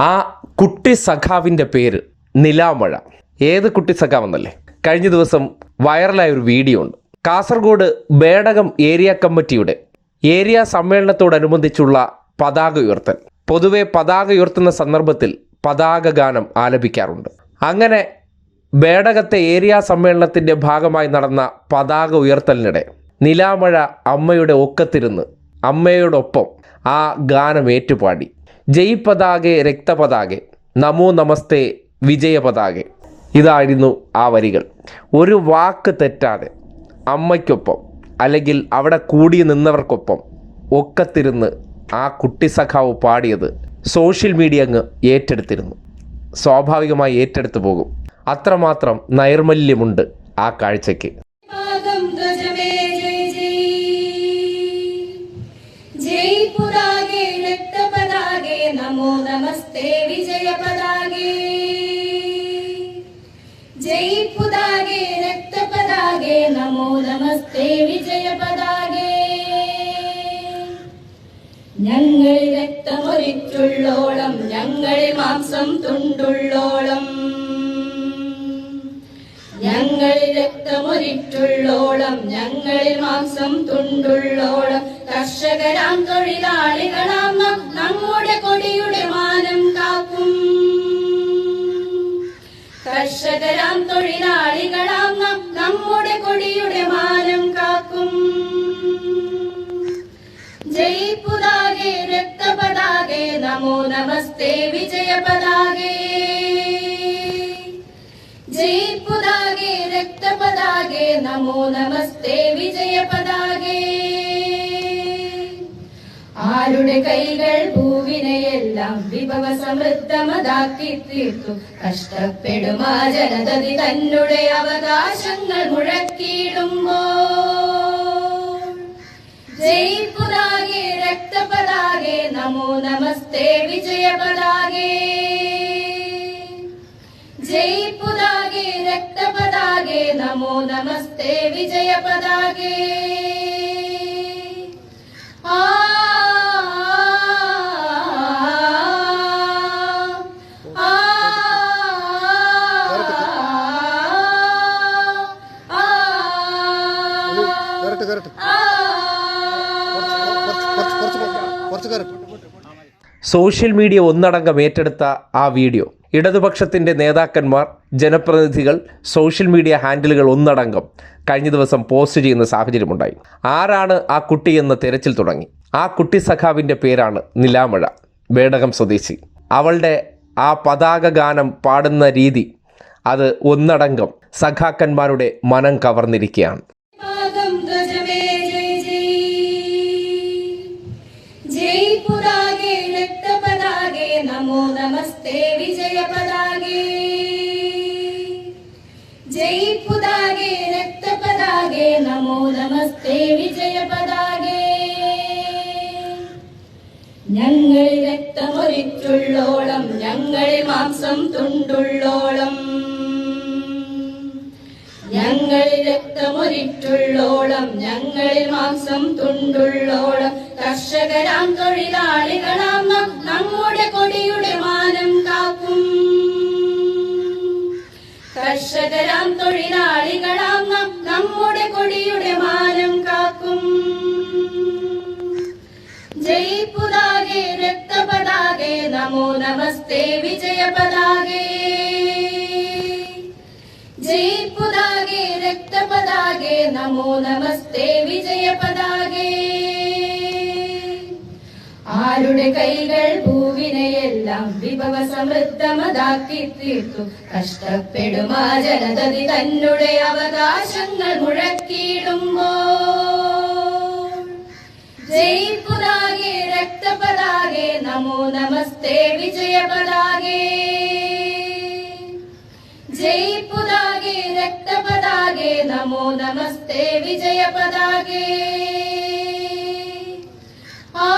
ആ കുട്ടി സഖാവിന്റെ പേര് നിലാമഴ. ഏത് കുട്ടി സഖാവെന്നല്ലേ? കഴിഞ്ഞ ദിവസം വൈറലായ ഒരു വീഡിയോ ഉണ്ട്. കാസർഗോഡ് ബേടകം ഏരിയ കമ്മിറ്റിയുടെ ഏരിയ സമ്മേളനത്തോടനുബന്ധിച്ചുള്ള പതാക ഉയർത്തൽ. പൊതുവെ പതാക ഉയർത്തുന്ന സന്ദർഭത്തിൽ പതാക ഗാനം ആലപിക്കാറുണ്ട്. അങ്ങനെ ബേടകത്തെ ഏരിയ സമ്മേളനത്തിന്റെ ഭാഗമായി നടന്ന പതാക ഉയർത്തലിനിടെ നിലാമഴ അമ്മയുടെ ഒക്കത്തിരുന്ന് അമ്മയോടൊപ്പം ആ ഗാനം ഏറ്റുപാടി. ജയ് പതാകെ രക്തപതാകെ. നമോ നമസ്തേ വിജയ പതാകെ ഇതായിരുന്നു ആ വരികൾ. ഒരു വാക്ക് തെറ്റാതെ അമ്മയ്ക്കൊപ്പം അല്ലെങ്കിൽ അവിടെ കൂടി നിന്നവർക്കൊപ്പം ഒക്കത്തിരുന്ന് ആ കുട്ടി സഖാവ് പാടിയത് സോഷ്യൽ മീഡിയ അങ്ങ് ഏറ്റെടുത്തിരുന്നു. സ്വാഭാവികമായി ഏറ്റെടുത്തു പോകും. അത്രമാത്രം നൈർമല്യമുണ്ട് ആ കാഴ്ചയ്ക്ക്. നമസ്തേ വിജയ പതാകേ ഞങ്ങൾ രക്തമൊരിറ്റുള്ളോളം ഞങ്ങളിൽ മാംസം തുണ്ടുള്ളോളം. ഞങ്ങളിൽ രക്തമൊരിറ്റുള്ളോളം ഞങ്ങളിൽ മാംസം തുണ്ടുള്ളോളം. കർഷകരാം തൊഴിലാളികളാം നമ്മുടെ കൊടിയുടെ മാനം കാക്കും. കർഷകരാം തൊഴിലാളികളാം നമോ നമസ്തേ വിജയ പതാകേ ജയ് പുതാകെ രക്തപതാകെ നമോ നമസ്തേ വിജയ പതാകേ ആരുടെ കൈകൾ ഭൂവിനെയെല്ലാം വിഭവ സമൃദ്ധമതാക്കി തീർത്തു കഷ്ടപ്പെടുമാ ജനതതി തന്നെ അവകാശങ്ങൾ മുഴക്കിയിടുമ്പോൾ രക്തപതാകെ നമോ നമസ്തേ വിജയ പതാകേ ജയ് പുതാകെ രക്തപതാകെ നമോ നമസ്തേ വിജയ സോഷ്യൽ മീഡിയ ഒന്നടങ്കം ഏറ്റെടുത്ത ആ വീഡിയോ. ഇടതുപക്ഷത്തിന്റെ നേതാക്കന്മാർ ജനപ്രതിനിധികൾ സോഷ്യൽ മീഡിയ ഹാൻഡിലുകൾ ഒന്നടങ്കം കഴിഞ്ഞ ദിവസം പോസ്റ്റ് ചെയ്യുന്ന സാഹചര്യമുണ്ടായി. ആരാണ് ആ കുട്ടി എന്ന തിരച്ചിൽ തുടങ്ങി? ആ കുട്ടി സഖാവിന്റെ പേരാണ് നിലാമഴ വേടകം സ്വദേശി. അവളുടെ ആ പതാക ഗാനം പാടുന്ന രീതി അത് ഒന്നടങ്കം സഖാക്കന്മാരുടെ മനം കവർന്നിരിക്കുകയാണ്. നമോ നമസ്തേ വിജയ പതാകേ രക്തപദാഗേ നമോ നമസ്തേ വിജയ പതാകേ ഞങ്ങൾ രക്തമൊരിച്ചുള്ളോളം ഞങ്ങൾ മാംസം തുണ്ടുള്ളോളം. ഞങ്ങളിൽ രക്തമൊരിറ്റുള്ളോളം ഞങ്ങളിൽ മാംസം തുണ്ടുള്ളോളം കർഷകരാം തൊഴിലാളികളാം നമ്മുടെ കൊടിയുടെ മാനം കാക്കും. കർഷകരാം തൊഴിലാളികളാം നമ്മുടെ കൊടിയുടെ മാനം കാക്കും. ജയ് പുതാകെ രക്തപതാകെ നമോ നമസ്തേ വിജയ പതാകേ രക്തപതാകെ നമോ നമസ്തേ വിജയ പതാകേ ആരുടെ കൈകൾ ഭൂവിനെയെല്ലാം വിഭവ സമൃദ്ധമതാക്കി തീർത്തു കഷ്ടപ്പെടുമാ ജനതതി തന്നെ അവകാശങ്ങൾ മുഴക്കിയിടുമ്പോൾ. ജയ് പുതാകെ രക്തപതാകെ നമോ നമസ്തേ വിജയ പതാകേ नमो नमस्ते विजयपदागे आ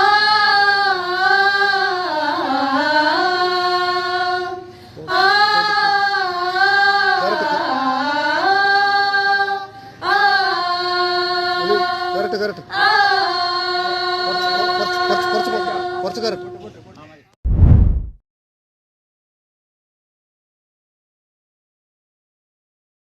కరెక్ట్ కరెక్ట్ కరెక్ట్